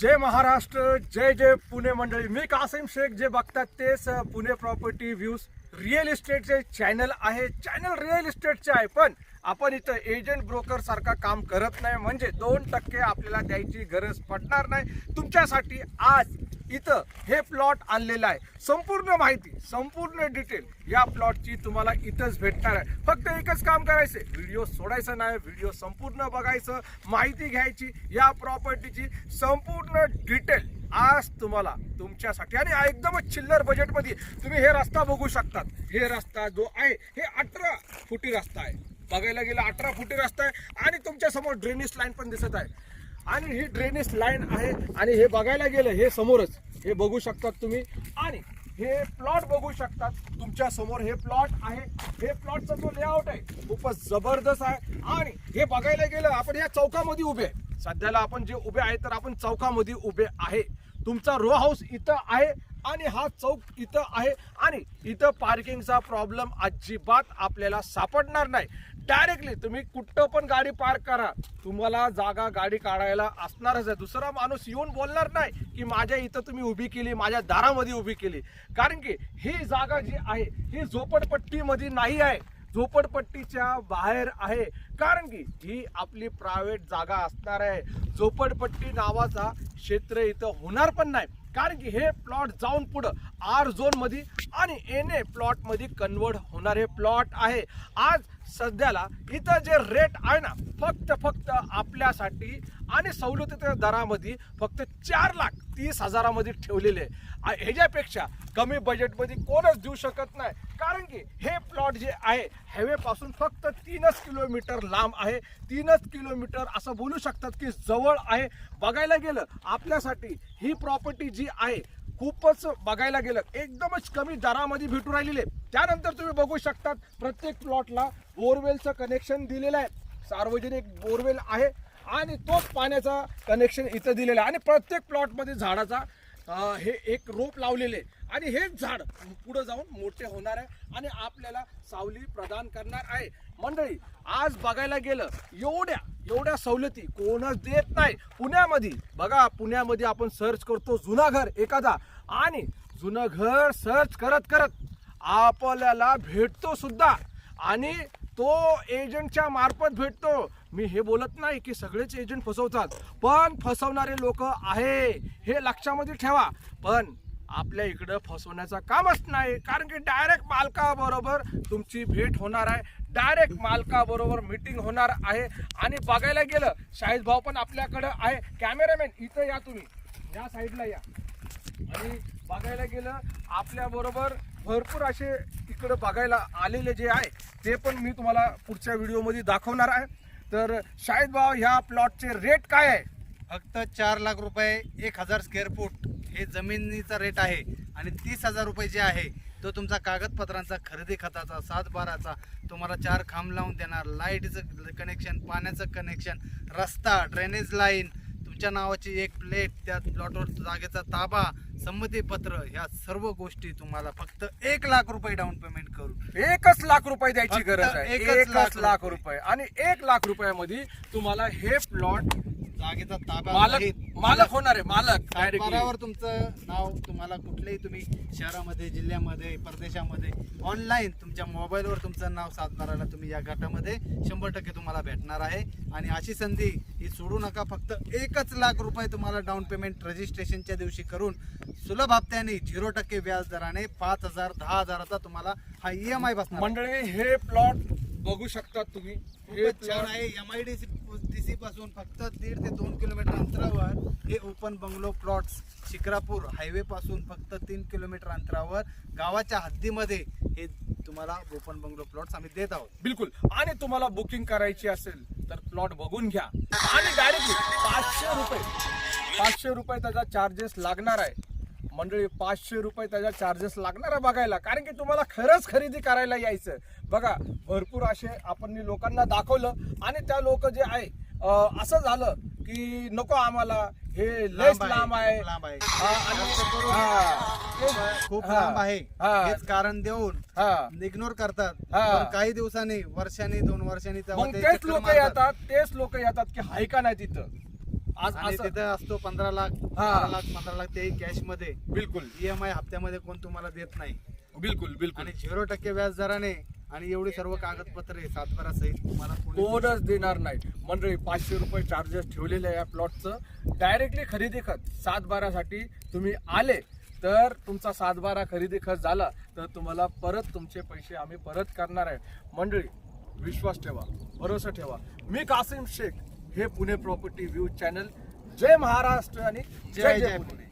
जय महाराष्ट्र जय जय पुणे मंडळी. मी कासिम शेख जे बघतात तेच पुणे प्रॉपर्टी व्ह्यूज रिअल इस्टेटचे चॅनल आहे. चॅनल रिअल इस्टेटचे आहे पण आपण इथं एजंट ब्रोकर सारखा काम करत नाही. म्हणजे दोन टक्के आपल्याला द्यायची गरज पडणार नाही. तुमच्यासाठी आज इथं हे प्लॉट आणलेलं आहे. संपूर्ण माहिती संपूर्ण डिटेल या प्लॉटची तुम्हाला इथंच भेटणार आहे. फक्त एकच काम करायचं व्हिडिओ सोडायचं नाही व्हिडिओ संपूर्ण बघायचं माहिती घ्यायची या प्रॉपर्टीची संपूर्ण डिटेल आज तुम्हाला तुमच्यासाठी. आणि एकदमच चिल्लर बजेटमध्ये तुम्ही हे रस्ता बघू शकतात. हे रस्ता जो आहे हे अठरा फुटी रस्ता आहे. बघायला गेलं अठरा फुटी रस्ता आहे आणि तुमच्यासमोर ड्रेनेज लाईन पण दिसत आहे. आणि ही ड्रेनेज लाईन आहे आणि हे बघायला गेलं हे समोरच. हे बघू शकतात तुम्ही. आणि हे प्लॉट बघू शकतात. तुमच्यासमोर हे प्लॉट आहे. हे प्लॉटचा जो लेआउट आहे खूपच जबरदस्त आहे. आणि हे बघायला गेलं आपण या चौकामध्ये उभे आहे. सध्याला आपण जे उभे आहे तर आपण चौकामध्ये उभे आहे. तुमचा रो हाऊस इथं आहे आणि हा चौक इथं आहे. आणि इथं पार्किंगचा प्रॉब्लेम अजिबात आपल्याला सापडणार नाही. डायरेक्टली तुम्ही कुठं पण गाडी पार्क करा. तुम्हाला जागा गाडी काढायला असणारच आहे. दुसरा माणूस येऊन बोलणार नाही की माझ्या इथं तुम्ही उभी केली माझ्या दारामध्ये उभी केली. कारण की ही जागा जी आहे ही झोपडपट्टीमध्ये नाही आहे. झोपडपट्टीच्या बाहेर आहे. कारण की ही आपली प्रायव्हेट जागा असणार आहे. झोपडपट्टी नावाचा क्षेत्र इथं होणार पण नाही. कारण की हे प्लॉट जाऊन पुढं आर झोनमध्ये आणि एन ए प्लॉटमध्ये कन्वर्ट होणारे प्लॉट आहे. आज सध्याला इथं जे रेट आहे ना फक्त फक्त आपल्यासाठी आणि सवलतीच्या दरामध्ये फक्त चार लाख तीस हजारामध्ये ठेवलेले आहे. ह्याच्यापेक्षा कमी बजेटमध्ये कोणच देऊ शकत नाही. कारण की हे प्लॉट जे आहे हायवेपासून फक्त तीनच किलोमीटर लांब आहे. तीनच किलोमीटर असं बोलू शकतात की जवळ आहे. बघायला गेलं आपल्यासाठी ही प्रॉपर्टी जी आहे खूपच बघायला गेलं एकदमच कमी दरामध्ये भेटू राहिलेले त्यानंतर तुम्ही बघू शकतात प्रत्येक प्लॉटला बोरवेलचं कनेक्शन दिलेलं आहे. सार्वजनिक बोरवेल आहे. आणि तोच पाण्याचा कनेक्शन इथं दिलेलं आहे. आणि प्रत्येक प्लॉटमध्ये झाडाचा हे एक रोप लावलेले आहे. आणि हेच झाड पुढे जाऊन मोठे होणार आहे आणि आपल्याला सावली प्रदान करणार आहे. मंडळी आज बघायला गेलं एवढ्या एवढ्या सवलती कोणच देत नाही. पुण्यामध्ये बघा पुण्यामध्ये आपण सर्च करतो जुना घर एखादा. आणि जुनं घर सर्च करत करत आपल्याला भेटतो सुद्धा. आणि तो एजंटच्या मार्फत भेटतो. मी हे बोलत नाही की सगळेच एजंट फसवतात पण फसवणारे लोक आहे हे लक्षामध्ये ठेवा. पण आपल्या इकडं फसवण्याचं कामच नाही कारण की डायरेक्ट मालकाबरोबर तुमची भेट होणार आहे. डायरेक्ट मालकाबरोबर मीटिंग होणार आहे. आणि बघायला गेलं शाहीद भाऊ पण आपल्याकडं आहे. कॅमेरामॅन इथं या तुम्ही. या साईडला या. आणि बघायला गेलं आपल्याबरोबर भरपूर असे इकडं बघायला आलेले जे आहे ते पण मी तुम्हाला पुढच्या व्हिडिओमध्ये दाखवणार आहे. तर शाहिद भाऊ ह्या प्लॉटचे रेट काय आहे? फक्त चार लाख रुपये एक हजार स्क्वेअर फूट हे जमिनीचा रेट आहे. आणि तीस हजार रुपये जे आहे तो तुमचा कागदपत्रांचा खरेदी खताचा सातबाराचा तुम्हाला चार खांब लावून देणार. लाईटचं कनेक्शन पाण्याचं कनेक्शन रस्ता ड्रेनेज लाईन तुमच्या नावाची एक प्लेट त्या प्लॉटवर जागेचा ताबा संमतीपत्र ह्या सर्व गोष्टी तुम्हाला फक्त एक लाख रुपये डाऊन पेमेंट करू एकच लाख रुपये द्यायची गरज आहे. एकच लाख. रुपये. आणि एक लाख रुपयामध्ये तुम्हाला हे प्लॉट जागेचा ताबा मालक मालक होणार आहे मालक. सातबारावर तुमचं नाव तुम्हाला कुठलेही तुम्ही शहरामध्ये जिल्ह्यामध्ये परदेशामध्ये ऑनलाईन तुमच्या मोबाईलवर तुमचं नाव सातबाराला तुम्ही या गटामध्ये शंभर टक्के तुम्हाला भेटणार आहे आणि अशी संधी ही सोडू नका फक्त एकच लाख रुपये तुम्हाला डाऊन पेमेंट रजिस्ट्रेशनच्या दिवशी करून सुलभ हप्त्याने झिरो टक्के व्याज दराने पाच हजार दहा हजाराचा तुम्हाला हा ई एम आय बसणार. मंडळी हे प्लॉट बघू शकतात तुम्ही. हे छान आहे. एम आय डी सी पासून फक्त दीड ते दोन किलोमीटर अंतरावर हे open bungalow plots Shikrapur highway पासून फक्त तीन किलोमीटर अंतरावर गावाच्या हद्दीमध्ये हे तुम्हाला ओपन बंगलो प्लॉट्स आम्ही देत आहोत. बिलकुल. आणि तुम्हाला बुकिंग करायची असेल तर प्लॉट बघून घ्या. आणि डायरेक्टली पाचशे रुपये. पाचशे रुपये त्याचा चार्जेस लागणार आहे. मंडळी पाचशे रुपये त्याचा चार्जेस लागणार आहे बघायला कारण की तुम्हाला खरंच खरेदी करायला यायचं बघा भरपूर असे आपण लोकांना दाखवलं आणि त्या लोक जे आहे असं झालं की नको आम्हाला हे लेस लांब आहे खूप लांब आहे आणि-. ते- खूप. लांब आहे. हेच कारण देऊन हा इग्नोर करतात हा. काही दिवसांनी वर्षांनी दोन वर्षांनी तेच लोक. येतात तेच लोक येतात की हाय का नाही तिथं आज आणि असं तिथं असतो पंधरा लाख बारा लाख पंधरा लाख ते कॅशमध्ये. बिलकुल. ईएमआय हप्त्यामध्ये कोण तुम्हाला देत नाही. बिलकुल बिलकुल. आणि झिरो टक्के व्याज दराने आणि एवढी सर्व कागदपत्रे सातबारा सहित तुम्हाला पुणे- कोणच देणार नाही. मंडळी पाचशे रुपये चार्जेस ठेवलेले आहे या प्लॉटचं डायरेक्टली खरेदी खत सात बारासाठी तुम्ही आले तर तुमचा सात बारा खरेदी खत झाला तर तुम्हाला परत तुमचे पैसे आम्ही परत करणार आहे. मंडळी विश्वास ठेवा भरोसा ठेवा. मी कासिम शेख हे पुणे प्रॉपर्टी व्ह्यू चॅनल. जय महाराष्ट्र आणि जय जय पुणे.